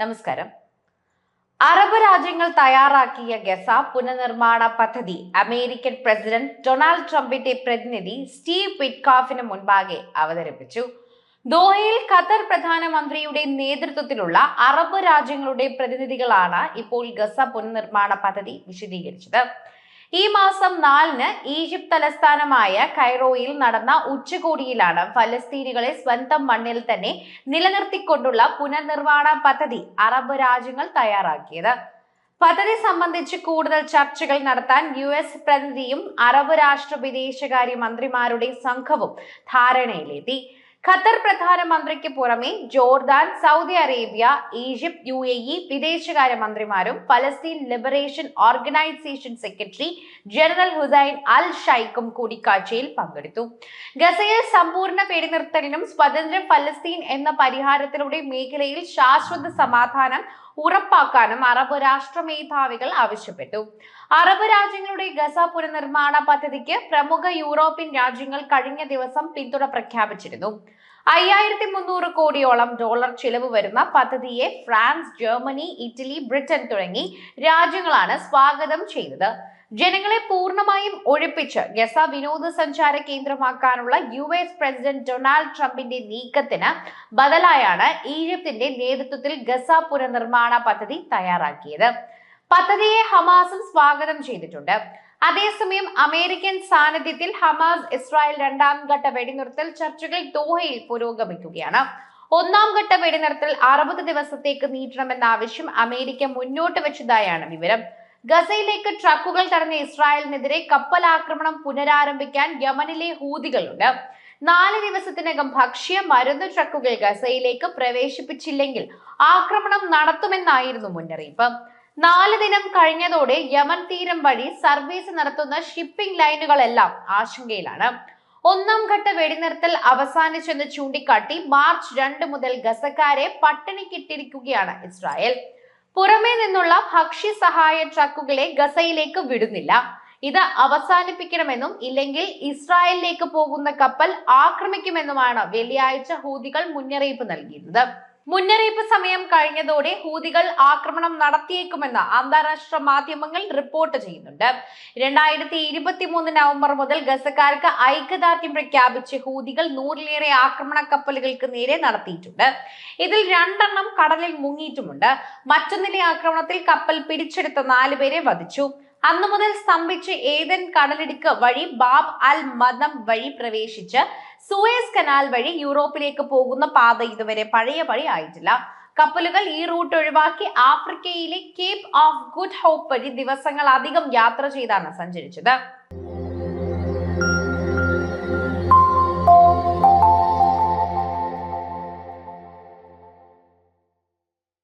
നമസ്കാരം. അറബ് രാജ്യങ്ങൾ തയ്യാറാക്കിയ ഗസ പുനർനിർമ്മാണ പദ്ധതി അമേരിക്കൻ പ്രസിഡന്റ് ഡൊണാൾഡ് ട്രംപിന്റെ പ്രതിനിധി സ്റ്റീവ് പിറ്റ്കാഫിന് മുൻപാകെ അവതരിപ്പിച്ചു. ദോഹയിൽ ഖത്തർ പ്രധാനമന്ത്രിയുടെ നേതൃത്വത്തിലുള്ള അറബ് രാജ്യങ്ങളുടെ പ്രതിനിധികളാണ് ഇപ്പോൾ ഗസ പുനർനിർമ്മാണ പദ്ധതി വിശദീകരിച്ചത്. ഈ മാസം നാലിന് ഈജിപ്ത് തലസ്ഥാനമായ കൈറോയിൽ നടന്ന ഉച്ചകോടിയിലാണ് ഫലസ്തീനികളെ സ്വന്തം മണ്ണിൽ തന്നെ നിലനിർത്തിക്കൊണ്ടുള്ള പുനർനിർമ്മാണ പദ്ധതി അറബ് രാജ്യങ്ങൾ തയ്യാറാക്കിയത്. പദ്ധതി സംബന്ധിച്ച് കൂടുതൽ ചർച്ചകൾ നടത്താൻ യു എസ് പ്രതിനിധിയും അറബ് രാഷ്ട്ര വിദേശകാര്യ മന്ത്രിമാരുടെ സംഘവും ധാരണയിലെത്തി. ഖത്തർ പ്രധാനമന്ത്രിക്ക് പുറമെ Jordan Saudi Arabia Egypt U A E വിദേശകാര്യ മന്ത്രിമാരും Palestine Liberation Organisation secretary general Hussein al ഷൈഖും കൂടിക്കാഴ്ചയിൽ പങ്കെടുത്തു. ഗസയിൽ സമ്പൂർണ വെടിനിർത്തലിനും സ്വതന്ത്ര ഫലസ്തീൻ എന്ന പരിഹാരത്തിലൂടെ മേഖലയിൽ ശാശ്വത സമാധാനം ഉറപ്പാക്കാനും അറബ് രാഷ്ട്ര മേധാവികൾ ആവശ്യപ്പെട്ടു. അറബ് രാജ്യങ്ങളുടെ ഗസ പുനർനിർമ്മാണ പദ്ധതിക്ക് പ്രമുഖ യൂറോപ്യൻ രാജ്യങ്ങൾ കഴിഞ്ഞ ദിവസം പിന്തുണ പ്രഖ്യാപിച്ചിരുന്നു. അയ്യായിരത്തി മുന്നൂറ് കോടിയോളം ഡോളർ ചിലവ് വരുന്ന പദ്ധതിയെ ഫ്രാൻസ് ജർമ്മനി ഇറ്റലി ബ്രിട്ടൻ തുടങ്ങി രാജ്യങ്ങളാണ് സ്വാഗതം ചെയ്തത്. ജനങ്ങളെ പൂർണമായും ഒഴിപ്പിച്ച് ഗസ വിനോദസഞ്ചാര കേന്ദ്രമാക്കാനുള്ള യു എസ് പ്രസിഡന്റ് ഡൊണാൾഡ് ട്രംപിന്റെ നീക്കത്തിന് ബദലായാണ് ഈജിപ്തിന്റെ നേതൃത്വത്തിൽ ഗസ പുനർനിർമ്മാണ പദ്ധതി തയ്യാറാക്കിയത്. പദ്ധതിയെ ഹമാസും സ്വാഗതം ചെയ്തിട്ടുണ്ട്. അതേസമയം അമേരിക്കൻ സാന്നിധ്യത്തിൽ ഹമാസ് ഇസ്രായേൽ രണ്ടാം ഘട്ട വെടിനിർത്തൽ ചർച്ചകൾ ദോഹയിൽ പുരോഗമിക്കുകയാണ്. ഒന്നാം ഘട്ട വെടിനിർത്തൽ അറുപത് ദിവസത്തേക്ക് നീട്ടണമെന്ന ആവശ്യം അമേരിക്ക മുന്നോട്ട് വെച്ചതായാണ് വിവരം. ഗസയിലേക്ക് ട്രക്കുകൾ തടഞ്ഞ ഇസ്രായേലിനെതിരെ കപ്പൽ ആക്രമണം പുനരാരംഭിക്കാൻ യമനിലെ ഹൂതികളുണ്ട്. നാല് ദിവസത്തിനകം ഭക്ഷ്യ മരുന്ന് ട്രക്കുകൾ ഗസയിലേക്ക് പ്രവേശിപ്പിച്ചില്ലെങ്കിൽ ആക്രമണം നടത്തുമെന്നായിരുന്നു മുന്നറിയിപ്പ്. നാല് ദിനം കഴിഞ്ഞതോടെ യമൻ തീരം വഴി സർവീസ് നടത്തുന്ന ഷിപ്പിംഗ് ലൈനുകളെല്ലാം ആശങ്കയിലാണ്. ഒന്നാം ഘട്ട വെടിനിർത്തൽ അവസാനിച്ചെന്ന് ചൂണ്ടിക്കാട്ടി മാർച്ച് രണ്ട് മുതൽ ഗസക്കാരെ പട്ടിണിക്കിട്ടിരിക്കുകയാണ് ഇസ്രായേൽ. പുറമേ നിന്നുള്ള ഭക്ഷ്യ സഹായ ട്രക്കുകളെ ഗസയിലേക്ക് വിടുന്നില്ല. ഇത് അവസാനിപ്പിക്കണമെന്നും ഇല്ലെങ്കിൽ ഇസ്രായേലിലേക്ക് പോകുന്ന കപ്പൽ ആക്രമിക്കുമെന്നുമാണ് വെള്ളിയാഴ്ച ഹൂതികൾ മുന്നറിയിപ്പ് നൽകിയിരുന്നത്. മുന്നറിയിപ്പ് സമയം കഴിഞ്ഞതോടെ ഹൂതികൾ ആക്രമണം നടത്തിയേക്കുമെന്ന് അന്താരാഷ്ട്ര മാധ്യമങ്ങൾ റിപ്പോർട്ട് ചെയ്യുന്നുണ്ട്. രണ്ടായിരത്തി ഇരുപത്തി മൂന്ന് നവംബർ മുതൽ ഗസക്കാർക്ക് ഐക്യദാർഢ്യം പ്രഖ്യാപിച്ച് ഹൂതികൾ നൂറിലേറെ ആക്രമണ കപ്പലുകൾക്ക് നേരെ നടത്തിയിട്ടുണ്ട്. ഇതിൽ രണ്ടെണ്ണം കടലിൽ മുങ്ങിയിട്ടുമുണ്ട്. മറ്റൊന്നിലെ ആക്രമണത്തിൽ കപ്പൽ പിടിച്ചെടുത്ത നാലുപേരെ വധിച്ചു. അന്നു മുതൽ സ്തംഭിച്ച് ഏതൻ കടലിടുക്ക് വഴി ബാബ് അൽ മദം വഴി പ്രവേശിച്ച് സൂയസ് കനാൽ വഴി യൂറോപ്പിലേക്ക് പോകുന്ന പാത ഇതുവരെ പഴയ വഴി ആയിട്ടില്ല. കപ്പലുകൾ ഈ റൂട്ട് ഒഴിവാക്കി ആഫ്രിക്കയിലെ കേപ്പ് ഓഫ് ഗുഡ് ഹോപ്പ് വഴി ദിവസങ്ങൾ അധികം യാത്ര ചെയ്താണ് സഞ്ചരിച്ചത്.